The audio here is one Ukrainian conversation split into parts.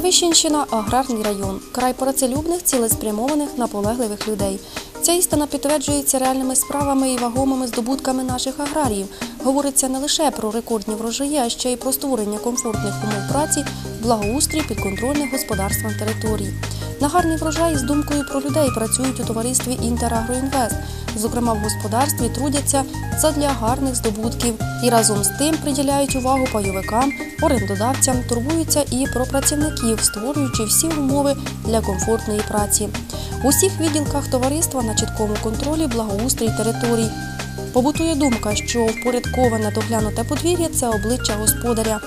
Благовіщенщина аграрний район, край працелюбних, цілеспрямованих, наполегливих людей. Ця істина підтверджується реальними справами і вагомими здобутками наших аграріїв. Говориться не лише про рекордні врожаї, а ще й про створення комфортних умов праці, благоустрій підконтрольних господарствам територій. На гарний врожай з думкою про людей працюють у товаристві Інтерагроінвест. Зокрема, в господарстві трудяться задля гарних здобутків і разом з тим приділяють увагу пайовикам, орендодавцям, турбуються і про працівників, створюючи всі умови для комфортної праці. У усіх відділках товариства на чіткому контролі благоустрій територій. Побутує думка, що впорядковане доглянуте подвір'я це обличчя господаря.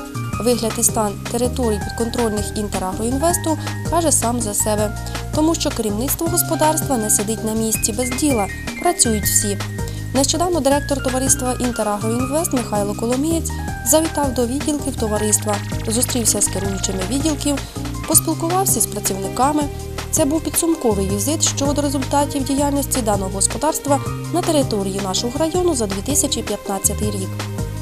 Вигляд і стан територій підконтрольних Інтерагроінвесту каже сам за себе, тому що керівництво господарства не сидить на місці без діла, працюють всі. Нещодавно директор товариства Інтерагроінвест Михайло Коломієць завітав до відділків товариства, зустрівся з керуючими відділків, поспілкувався з працівниками. Це був підсумковий візит щодо результатів діяльності даного господарства на території нашого району за 2015 рік.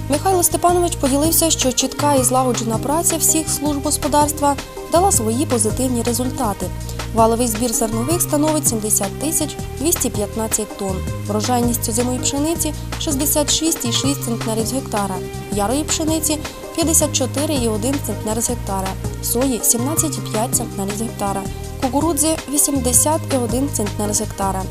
Михайло Степанович поділився, що чітка і злагоджена праця всіх служб господарства дала свої позитивні результати. Валовий збір зернових становить 70 тисяч 215 тонн. Врожайність озимої пшениці 66,6 центнерів з гектара, ярої пшениці 54,1 центнер з гектара, сої 17,5 центнерів з гектара, кукурудзи 80,1 центнер з гектара.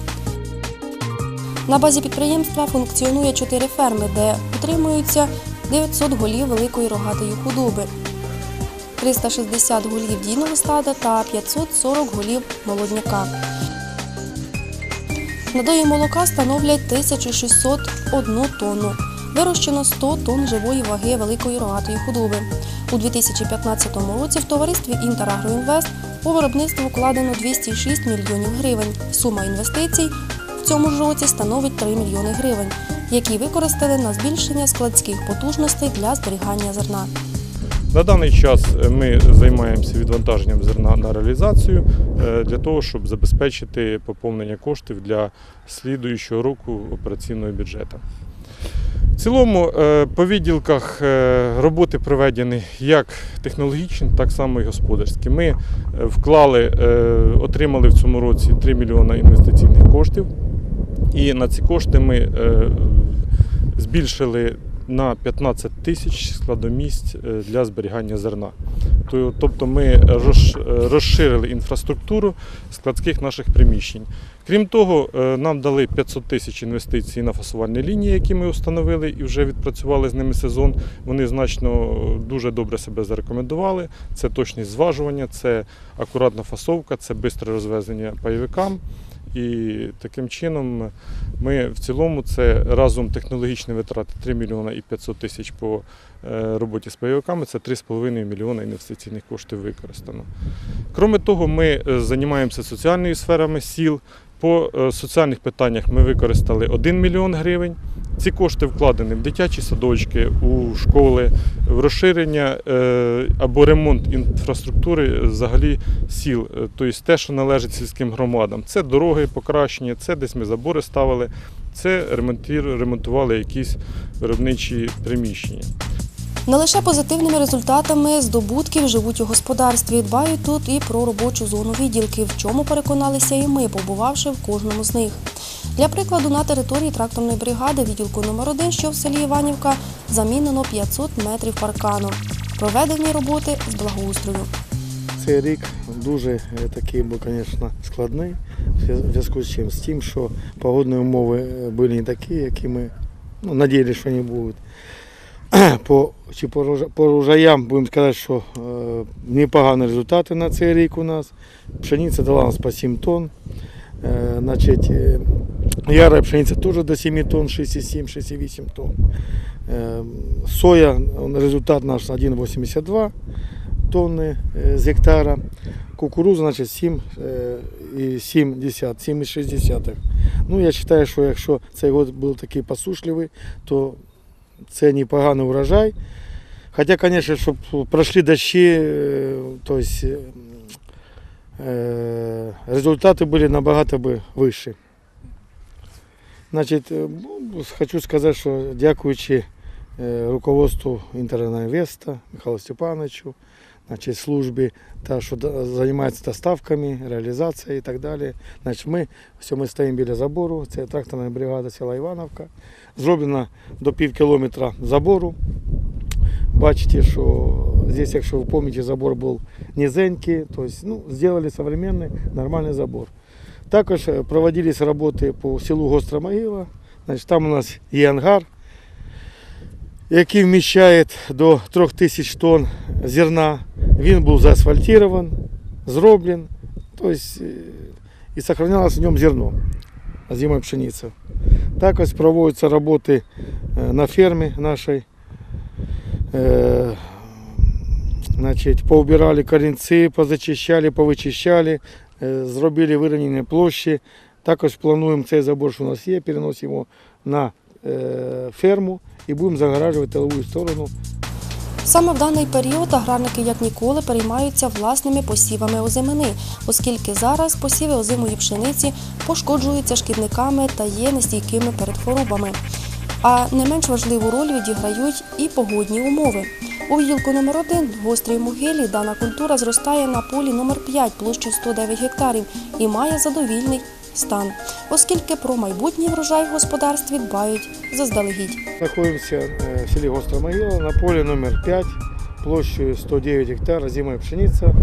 На базі підприємства функціонує чотири ферми, де утримуються 900 голів великої рогатої худоби, 360 голів дійного стада та 540 голів молодняка. Надої молока становлять 1601 тонну. Вирощено 100 тонн живої ваги великої рогатої худоби. У 2015 році в товаристві Інтерагроінвест у виробництво вкладено 206 мільйонів гривень. Сума інвестицій в цьому ж році становить 3 мільйони гривень, які використали на збільшення складських потужностей для зберігання зерна. На даний час е, ми займаємося відвантаженням зерна на реалізацію е, для того, щоб забезпечити поповнення коштів для слідуючого року операційного бюджету. Цілому е, по відділках е, роботи проведені як технологічні, так само і господарські. Ми е, вклали, отримали в цьому році 3 мільйони інвестиційних коштів. І на ці кошти ми збільшили на 15 тисяч складомісць е, для зберігання зерна. То- Тобто ми розширили інфраструктуру складських наших приміщень. Крім того, е, нам дали 500 тисяч інвестицій на фасувальні лінії, які ми встановили і вже відпрацювали з ними сезон. Вони значно е, дуже добре себе зарекомендували. Це точність зважування, це акуратна фасовка, це швидке розвезення пайовикам. І таким чином ми в цілому це разом технологічні витрати 3 мільйона і 500 тисяч по е, роботі з пайовиками, це 3,5 мільйона інвестиційних коштів використано. Кроме того, ми е, займаємося соціальною сферами сіл. По е, соціальних питаннях ми використали 1 мільйон гривень. Ці кошти вкладені в дитячі садочки, у школи, в розширення е, або ремонт інфраструктури взагалі сіл, Е, тобто те, що належить сільським громадам. Це дороги покращення, це десь ми забори ставили, це ремонтували якісь виробничі приміщення. Не лише позитивними результатами здобутків живуть у господарстві, дбають тут і про робочу зону відділків, в чому переконалися і ми, побувавши в кожному з них. Для прикладу, на території тракторної бригади відділку номер 1 що в селі Іванівка, замінено 500 метрів паркану. Проведені роботи з благоустрою. Цей рік дуже е, такий був, звісно, складний. В зв'язку з чим? З тим, що погодні умови е, були не такі, які ми ну, надіялися, що вони будуть. По, чи по, урожаям будемо сказати, що е, непогані результати на цей рік у нас. Пшениця дала нас по 7 тонн. Е, значить, е, яра пшениця теж до 7 тонн, 6,7-6,8 тонн. Е, соя, результат наш 1,82 тонни е, з гектара. Кукуруза, значить, 7, е, 7 десят, 7,6. Ну, я вважаю, що якщо цей год був такий посушливий, то це непоганий урожай. Хоча, звісно, щоб пройшли дощі, е, то есть, е, е, результати були набагато би вищі. Значить, ну, хочу сказати, що дякуючи руководству Інтернет-Інвеста Михайлу Степановичу, значит, службе, та, що займається доставками, реалізацією і так далі. Значить, ми, все, ми стоїмо біля забору, це тракторна бригада села Івановка. Зроблено до пів кілометра забору. Бачите, що здесь, якщо ви пам'ятаєте, забор був низенький, то есть, ну, зробили современний, нормальний забор. Також е, проводились роботи по селу Гостра Могила. Значить, там у нас є ангар, який вміщає до 3000 тонн зерна. Він був заасфальтований, зроблен, тобто, е, і зберігалося в ньому зерно, зимою пшениця. Також проводяться роботи е, на фермі нашій. Е, Значить, поубирали корінці, позачищали, повичищали, зробили вирівняння площі. Також плануємо цей забор, що у нас є, переносимо на ферму і будемо загоражувати тилову сторону. Саме в даний період аграрники як ніколи переймаються власними посівами озимини, оскільки зараз посіви озимої пшениці пошкоджуються шкідниками та є нестійкими перед хворобами. А не менш важливу роль відіграють і погодні умови. У відділку номер 1 в гострій могилі дана культура зростає на полі номер 5 площею 109 гектарів і має задовільний стан, оскільки про майбутній врожай в господарстві дбають заздалегідь. Знаходимося е, в селі Гостра на полі номер 5 площею 109 гектар, зимою пшениця,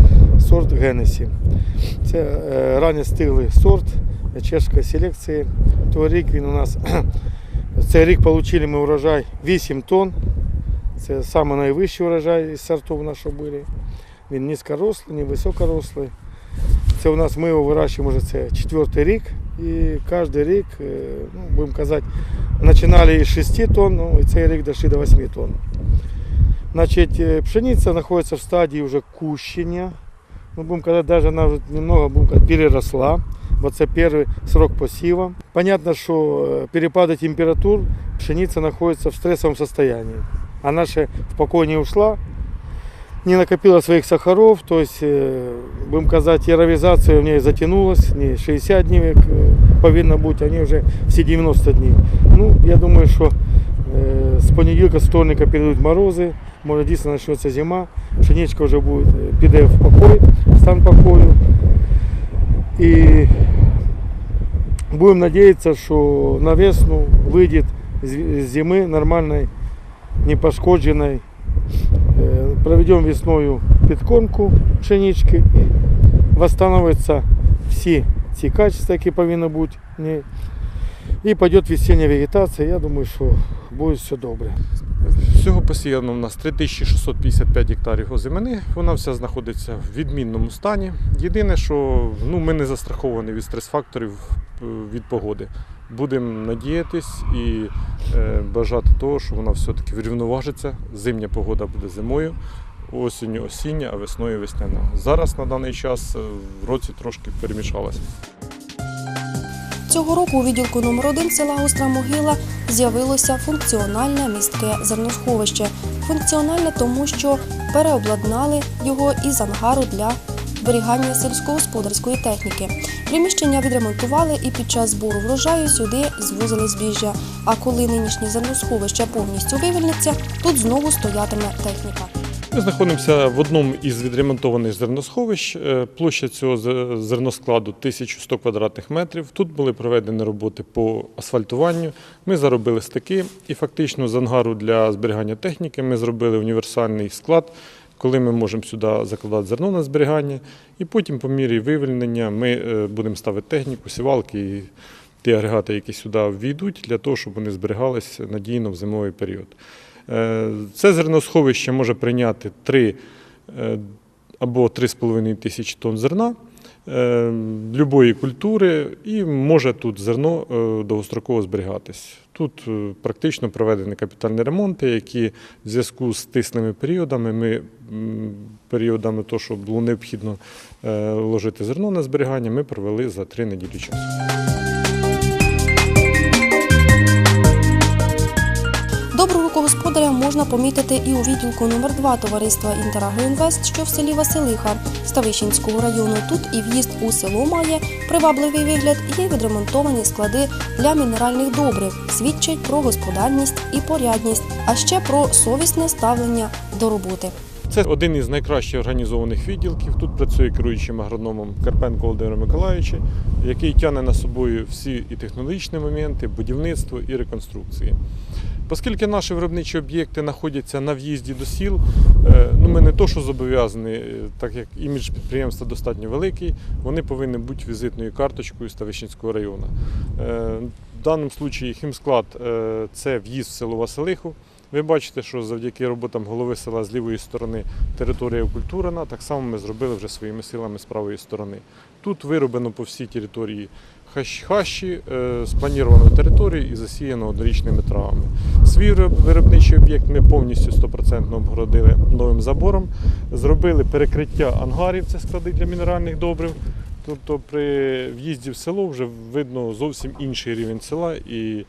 сорт Генесі. Це е, стиглий сорт чешської селекції. Той рік він у нас цей рік отримали ми урожай 8 тонн. Це найвищий урожай із сортів нашого були. Він низькорослий, не високорослий. Це у нас ми його вирощуємо вже це четвертий рік. І кожен рік, е, ну, будемо казати, починали із 6 тонн, ну, і цей рік дійшли до 8 тонн. Значить, е, пшениця знаходиться в стадії вже кущення. Ну, будемо казати, навіть вона вже немного будемо казати, переросла. Бо це перший срок посіва. Понятно, що е, перепади температур пшениця знаходиться в стресовому состоянии. Она ще в покой не ушла, не накопила своих сахаров, то есть, э, будем казать, яровизация у нее затянулась, не 60 дней, как э, повинно бути, а не вже всі 90 днів. Ну, я думаю, що е, з понеділка, з вторника підуть морози, може дійсно почнеться зима, пшеничка вже буде, е, піде в покой, в стан покою. І будемо надіятися, що на весну вийде з з зими нормальної, непошкодженої. Проведемо весною підкормку пшенички і восстановляться всі ці качества, які повинні бути. І піде весіння вегетація. Я думаю, що буде все добре. Всього посіяно в нас 3655 гектарів озимини. Вона вся знаходиться в відмінному стані. Єдине, що ну, ми не застраховані від стрес-факторів е, від погоди. Будемо надіятись і е, бажати того, що вона все-таки врівноважиться. Зимня погода буде зимою, осінню осіння, а весною весняна. Зараз на даний час е, в році трошки перемішалася. Цього року у відділку номер 1 села Гостра Могила з'явилося функціональне містке зерносховище. Функціональне тому, що переобладнали його із ангару для зберігання сільськогосподарської техніки. Приміщення відремонтували і під час збору врожаю сюди звозили збіжжя. А коли нинішнє зерносховище повністю вивільниться, тут знову стоятиме техніка. Ми знаходимося в одному із відремонтованих зерносховищ. Е, Площа цього зе- зерноскладу 1100 квадратних метрів. Тут були проведені роботи по асфальтуванню. Ми заробили стики і фактично з ангару для зберігання техніки ми зробили універсальний склад, коли ми можемо сюди закладати зерно на зберігання. І потім, по мірі вивільнення, ми е, будемо ставити техніку, сівалки і ті агрегати, які сюди війдуть, для того, щоб вони зберігалися надійно в зимовий період. Е, Це зерносховище може прийняти 3 е, або 3,5 тисячі тонн зерна любої культури, і може тут зерно е, довгостроково зберігатись. Тут е, практично проведені капітальні ремонти, які в зв'язку з тисними періодами, ми періодами того, що було необхідно вложити зерно на зберігання, ми провели за три неділі часу. Можна помітити і у відділку номер 2 товариства «Інтерагроінвест», що в селі Василиха Ставищенського району. Тут і в'їзд у село має привабливий вигляд, є відремонтовані склади для мінеральних добрив, свідчать про господарність і порядність, а ще про совісне ставлення до роботи. Це один із найкраще організованих відділків. Тут працює керуючим агрономом Карпенко Володимир Миколаївич, який тягне на собою всі і технологічні моменти, будівництво і реконструкції. Оскільки наші виробничі об'єкти знаходяться на в'їзді до сіл, е, ну ми не то, що зобов'язані, е, так як імідж підприємства достатньо великий, вони повинні бути візитною карточкою Ставищенського району. Е, В даному випадку хімсклад це в'їзд в село Василиху. Ви бачите, що завдяки роботам голови села з лівої сторони територія окультурена. Так само ми зробили вже своїми силами з правої сторони. Тут вироблено по всій території хащ- хащі, е, сплановано територію і засіяно однорічними травами. Свій виробничий об'єкт ми повністю 100% обгородили новим забором. Зробили перекриття ангарів, це склади для мінеральних добрив. Тобто при в'їзді в село вже видно зовсім інший рівень села і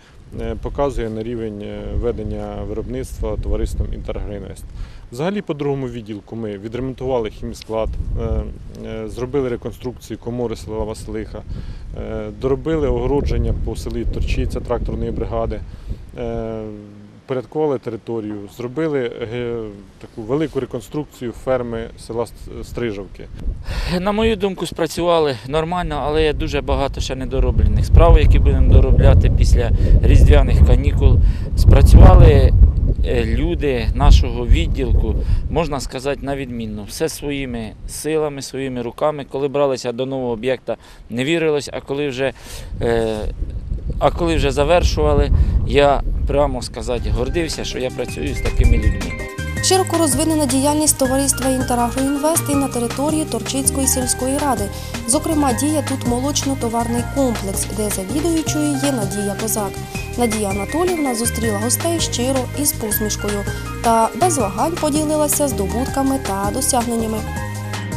показує на рівень е, ведення виробництва товариством Інтергрейнвест. Взагалі, по другому відділку ми відремонтували хімсклад, е, е, зробили реконструкцію комори села Василиха, е, доробили огородження по селі Торчиця тракторної бригади, е, порядкували територію, зробили е, таку велику реконструкцію ферми села Стрижовки. На мою думку, спрацювали нормально, але є дуже багато ще недороблених справ, які будемо доробляти після різдвяних канікул. Спрацювали е, люди нашого відділку, можна сказати, на відмінно. Все своїми силами, своїми руками. Коли бралися до нового об'єкта, не вірилось, а коли вже, е, а коли вже завершували, я прямо сказати гордився, що я працюю з такими людьми. Широко розвинена діяльність товариства «Інтерагроінвест» і на території Торчицької сільської ради. Зокрема, діє тут молочно-товарний комплекс, де завідуючою є Надія Козак. Надія Анатоліївна зустріла гостей щиро і з посмішкою та без вагань поділилася здобутками та досягненнями.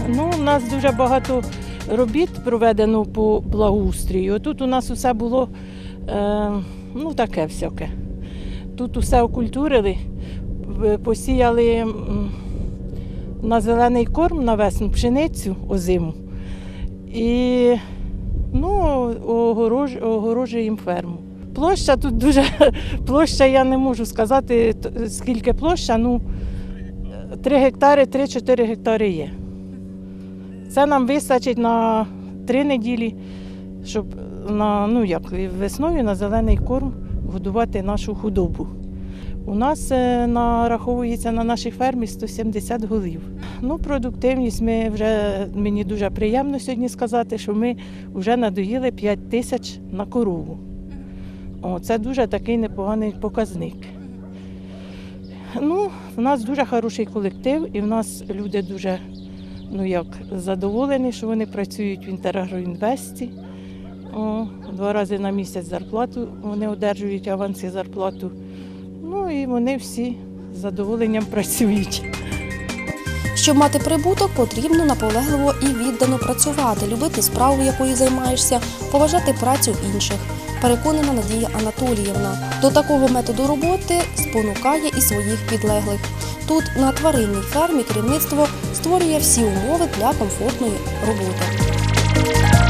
Ну, у нас дуже багато робіт проведено по благоустрію. Тут у нас усе було е, ну, таке всяке. Тут усе окультурили, посіяли на зелений корм на весну пшеницю озиму. І ну, огорож, огорожуємо ферму. Площа тут дуже площа, я не можу сказати, скільки площа, ну 3 гектари, 3-4 гектари є. Це нам вистачить на три неділі, щоб на, ну як, весною на зелений корм годувати нашу худобу. У нас е, нараховується на нашій фермі 170 голів. Ну, продуктивність ми вже мені дуже приємно сьогодні сказати, що ми вже надоїли 5 тисяч на корову. О, це дуже такий непоганий показник. Ну, в нас дуже хороший колектив, і в нас люди дуже ну як задоволені, що вони працюють в Інтерагроінвесті. О, два рази на місяць зарплату вони одержують аванси зарплату. Ну і вони всі з задоволенням працюють. Щоб мати прибуток, потрібно наполегливо і віддано працювати, любити справу, якою займаєшся, поважати працю інших. Переконана Надія Анатоліївна. До такого методу роботи спонукає і своїх підлеглих. Тут на тваринній фермі керівництво створює всі умови для комфортної роботи.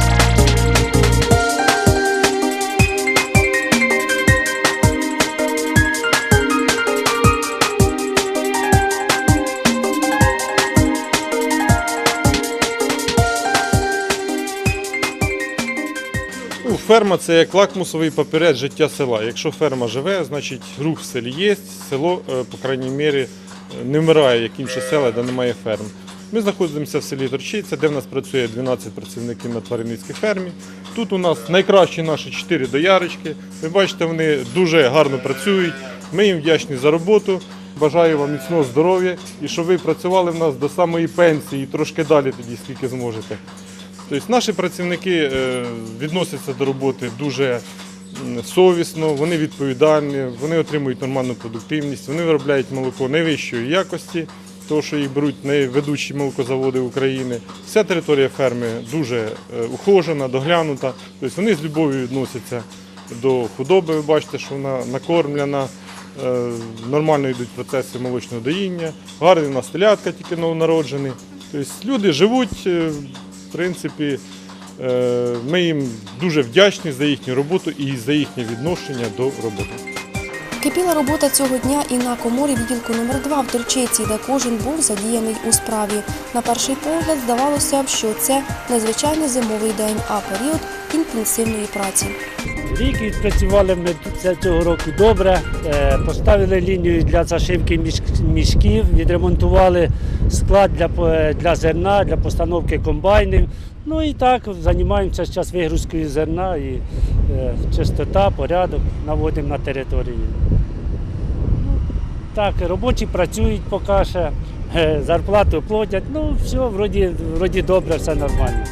Ферма це як лакмусовий папірець життя села. Якщо ферма живе, значить рух в селі є, село, е, по крайній мірі, е, не вмирає, як інші села, де немає ферм. Ми знаходимося в селі Торчиця, де в нас працює 12 працівників на тваринницькій фермі. Тут у нас найкращі наші 4 доярочки. Ви бачите, вони дуже гарно працюють. Ми їм вдячні за роботу. Бажаю вам міцного здоров'я і щоб ви працювали в нас до самої пенсії і трошки далі тоді, скільки зможете. Тобто наші працівники е, відносяться до роботи дуже совісно, вони відповідальні, вони отримують нормальну продуктивність, вони виробляють молоко найвищої якості, тому що їх беруть найведучі молокозаводи України. Вся територія ферми дуже е, ухожена, доглянута. Тобто вони з любов'ю відносяться до худоби. Ви бачите, що вона накормлена. е, Нормально йдуть процеси молочного доїння, гарний у нас телятка тільки новонароджений. Тобто люди живуть, в принципі, е, ми їм дуже вдячні за їхню роботу і за їхнє відношення до роботи. Кипіла робота цього дня і на коморі відділку номер 2 в Терчиці, де кожен був задіяний у справі. На перший погляд здавалося б, що це не звичайний зимовий день, а період інтенсивної праці. Рік відпрацювали ми цього року добре. Е, Поставили лінію для зашивки міш- мішків, відремонтували склад для, по- для зерна, для постановки комбайнів. Ну і так займаємося зараз вигрузкою зерна і е, чистота, порядок наводимо на території. Ну, так, робочі працюють поки ще, е, зарплату платять. Ну, все, вроді, вроді добре, все нормально.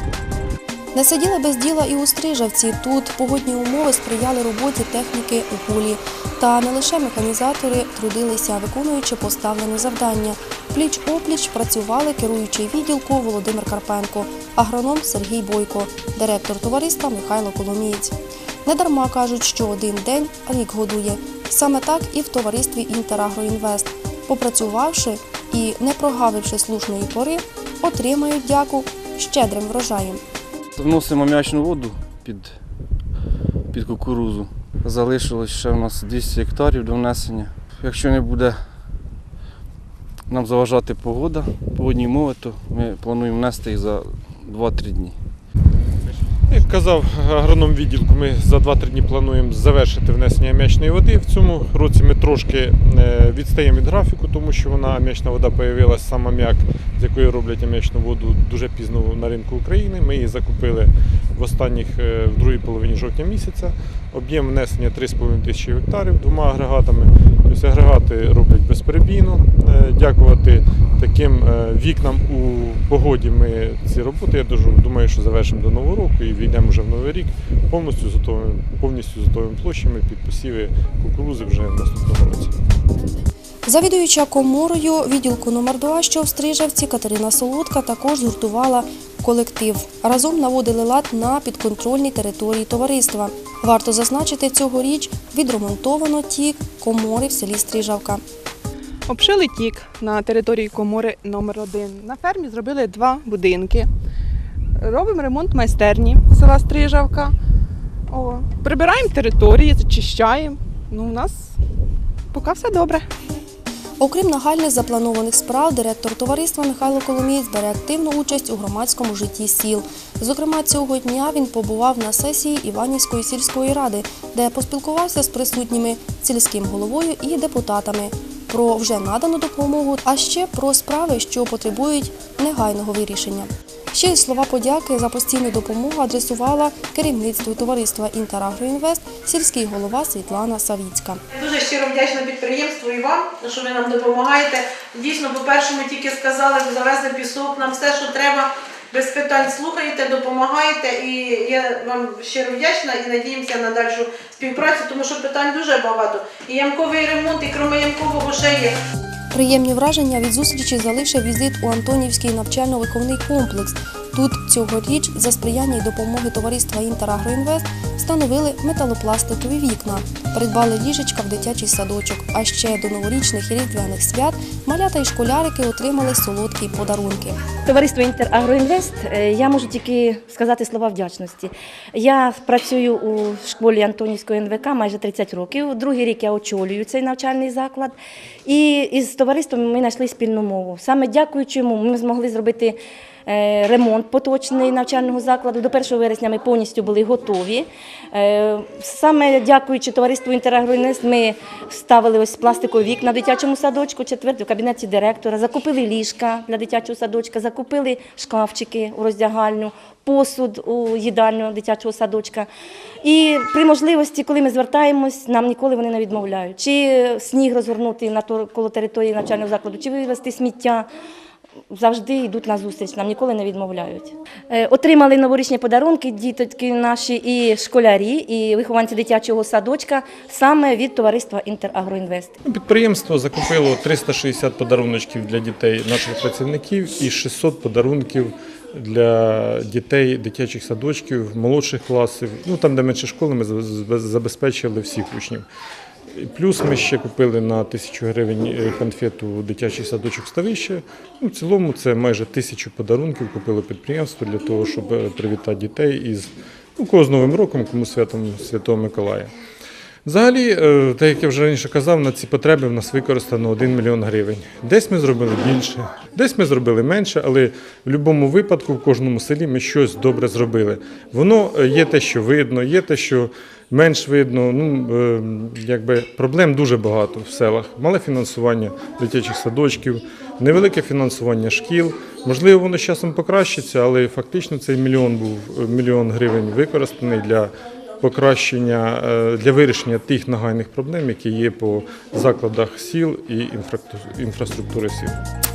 Не сиділи без діла і у Стрижавці. Тут погодні умови сприяли роботі техніки у полі. Та не лише механізатори трудилися, виконуючи поставлене завдання. Пліч опліч працювали керуючий відділку Володимир Карпенко, агроном Сергій Бойко, директор товариства Михайло Коломієць. Недарма кажуть, що один день рік годує. Саме так і в товаристві Інтерагроінвест. Попрацювавши і не прогавивши слушної пори, отримають дяку щедрим врожаєм. Вносимо м'ячну воду під, під кукурузу. Залишилось ще в нас 200 гектарів до внесення. Якщо не буде нам заважати погода, погодні умови, то ми плануємо внести їх за 2-3 дні. Як казав агроном відділку, ми за 2-3 дні плануємо завершити внесення ам'ячної води. В цьому році ми трошки е, відстаємо від графіку, тому що вона ам'ячна вода появилась сам ам'як, з якої роблять ам'ячну воду дуже пізно на ринку України. Ми її закупили в останніх е, в другій половині жовтня місяця. Об'єм внесення 3,5 тисячі гектарів двома агрегатами. Тобто агрегати роблять безперебійно. Е, Дякувати таким е, вікнам у погоді ми ці роботи. Я дуже думаю, що завершимо до нового року і війдемо вже в новий рік повністю з повністю з готовими площами під посіви кукурузи вже в наступному році. Завідуюча коморою відділку номер 2 що в Стрижавці Катерина Солодка також згуртувала колектив. Разом наводили лад на підконтрольній території товариства. Варто зазначити, цьогоріч відремонтовано ті комори в селі Стрижавка. Обшили тік на території комори номер 1 На фермі зробили два будинки. Робимо ремонт майстерні села Стрижавка. О, прибираємо території, зачищаємо. Ну, у нас поки все добре. Окрім нагальних запланованих справ, директор товариства Михайло Коломієць бере активну участь у громадському житті сіл. Зокрема, цього дня він побував на сесії Іванівської сільської ради, де поспілкувався з присутніми сільським головою і депутатами про вже надану допомогу, а ще про справи, що потребують негайного вирішення. Ще й слова подяки за постійну допомогу адресувала керівництву товариства Інтерагроінвест сільський голова Світлана Савіцька. Дуже щиро вдячна підприємству і вам, що ви нам допомагаєте. Дійсно, по-перше, ми тільки сказали, завезли пісок, нам все, що треба, без питань слухаєте, допомагаєте. І я вам щиро вдячна і надіємося на дальшу співпрацю, тому що питань дуже багато. І ямковий ремонт, і крім ямкового ще є. Приємні враження від зустрічі залишив візит у Антонівський навчально-виховний комплекс. Тут цьогоріч за сприяння й допомоги товариства Інтерагроінвест встановили металопластикові вікна, придбали ліжечка в дитячий садочок. А ще до новорічних і різдвяних свят малята й школярики отримали солодкі подарунки. Товариство Інтерагроінвест, е, я можу тільки сказати слова вдячності. Я працюю у школі Антонівської НВК майже 30 років. Другий рік я очолюю цей навчальний заклад. І із товариством ми знайшли спільну мову. Саме дякуючи йому, ми змогли зробити. Е, Ремонт поточний навчального закладу до 1 вересня ми повністю були готові. Е, Саме дякуючи товариству Інтерагроінвест, ми ставили ось пластикові вікна в дитячому садочку, четвертий в кабінеті директора, закупили ліжка для дитячого садочка, закупили шкафчики у роздягальню, посуд у їдальню дитячого садочка. І при можливості, коли ми звертаємось, нам ніколи вони не відмовляють. Чи сніг розгорнути коло території навчального закладу, чи вивезти сміття. Завжди йдуть на зустріч, нам ніколи не відмовляють. Е, Отримали новорічні подарунки діточки наші і школярі, і вихованці дитячого садочка саме від товариства Інтерагроінвест. Підприємство закупило 360 подаруночків для дітей наших працівників і 600 подарунків для дітей дитячих садочків, молодших класів. Ну там, де менше школи, ми забез- забезпечили всіх учнів. Плюс ми ще купили на тисячу гривень е, конфету дитячий садочок ставище. Ну, в цілому це майже тисячу подарунків купили підприємство для того, щоб е, привітати дітей із ну, кого з Новим роком, кому святом Святого Миколая. Взагалі, е, так як я вже раніше казав, на ці потреби в нас використано 1 мільйон гривень. Десь ми зробили більше, десь ми зробили менше, але в будь-якому випадку в кожному селі ми щось добре зробили. Воно е, є те, що видно, є те, що менш видно. Ну, е, якби проблем дуже багато в селах. Мале фінансування дитячих садочків, невелике фінансування шкіл. Можливо, воно з часом покращиться, але фактично цей мільйон був мільйон гривень використаний для покращення е, для вирішення тих нагальних проблем, які є по закладах сіл і інфраструк- інфраструктури сіл.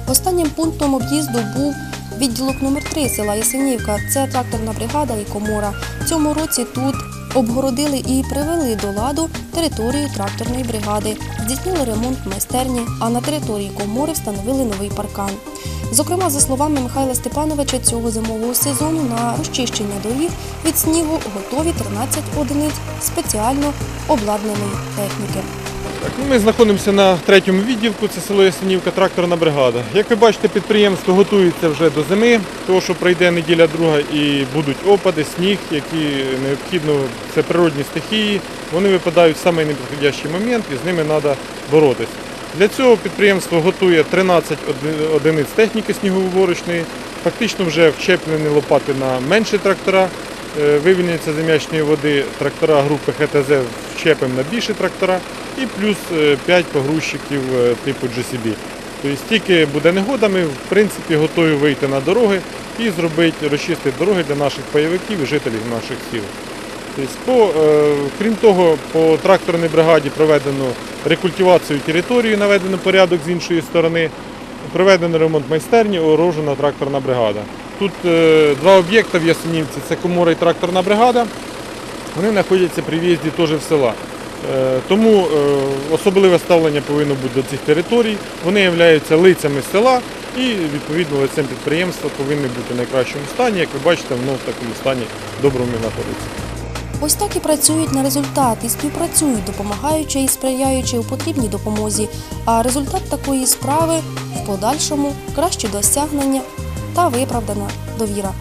Останнім пунктом об'їзду був відділок номер 3 села Ясенівка. Це тракторна бригада і комора. Цьому році тут обгородили і привели до ладу територію тракторної бригади, здійснили ремонт майстерні, а на території комори встановили новий паркан. Зокрема, за словами Михайла Степановича, цього зимового сезону на розчищення доріг від снігу готові 13 одиниць спеціально обладнаної техніки. Ну, ми знаходимося на третьому відділку, це село Ясенівка, тракторна бригада. Як ви бачите, підприємство готується вже до зими, тому що пройде неділя друга і будуть опади, сніг, які необхідно, це природні стихії. Вони випадають в самий момент і з ними треба боротися. Для цього підприємство готує 13 одиниць техніки снігововорочної. Фактично вже вчеплені лопати на менші трактора. Е, Вивільняться з води трактора групи ХТЗ вчепимо на більші трактора і плюс 5 погрузчиків е, типу GCB. Тобто тільки буде негода, ми в принципі готові вийти на дороги і зробити, розчистити дороги для наших пайовиків і жителів наших сіл. Тобто, по, е, крім того, по тракторній бригаді проведено рекультивацію території, наведено порядок з іншої сторони, проведено ремонт майстерні, огорожена тракторна бригада. Тут е, два об'єкти в Ясенівці це комора і тракторна бригада. Вони знаходяться при в'їзді теж в села. Е, Тому е, особливе ставлення повинно бути до цих територій. Вони являються лицями села і відповідно лицем підприємства повинні бути в найкращому стані. Як ви бачите, воно в такому стані доброму знаходиться. Ось так і працюють на результат і співпрацюють, допомагаючи і сприяючи у потрібній допомозі. А результат такої справи в подальшому краще досягнення та виправдана довіра.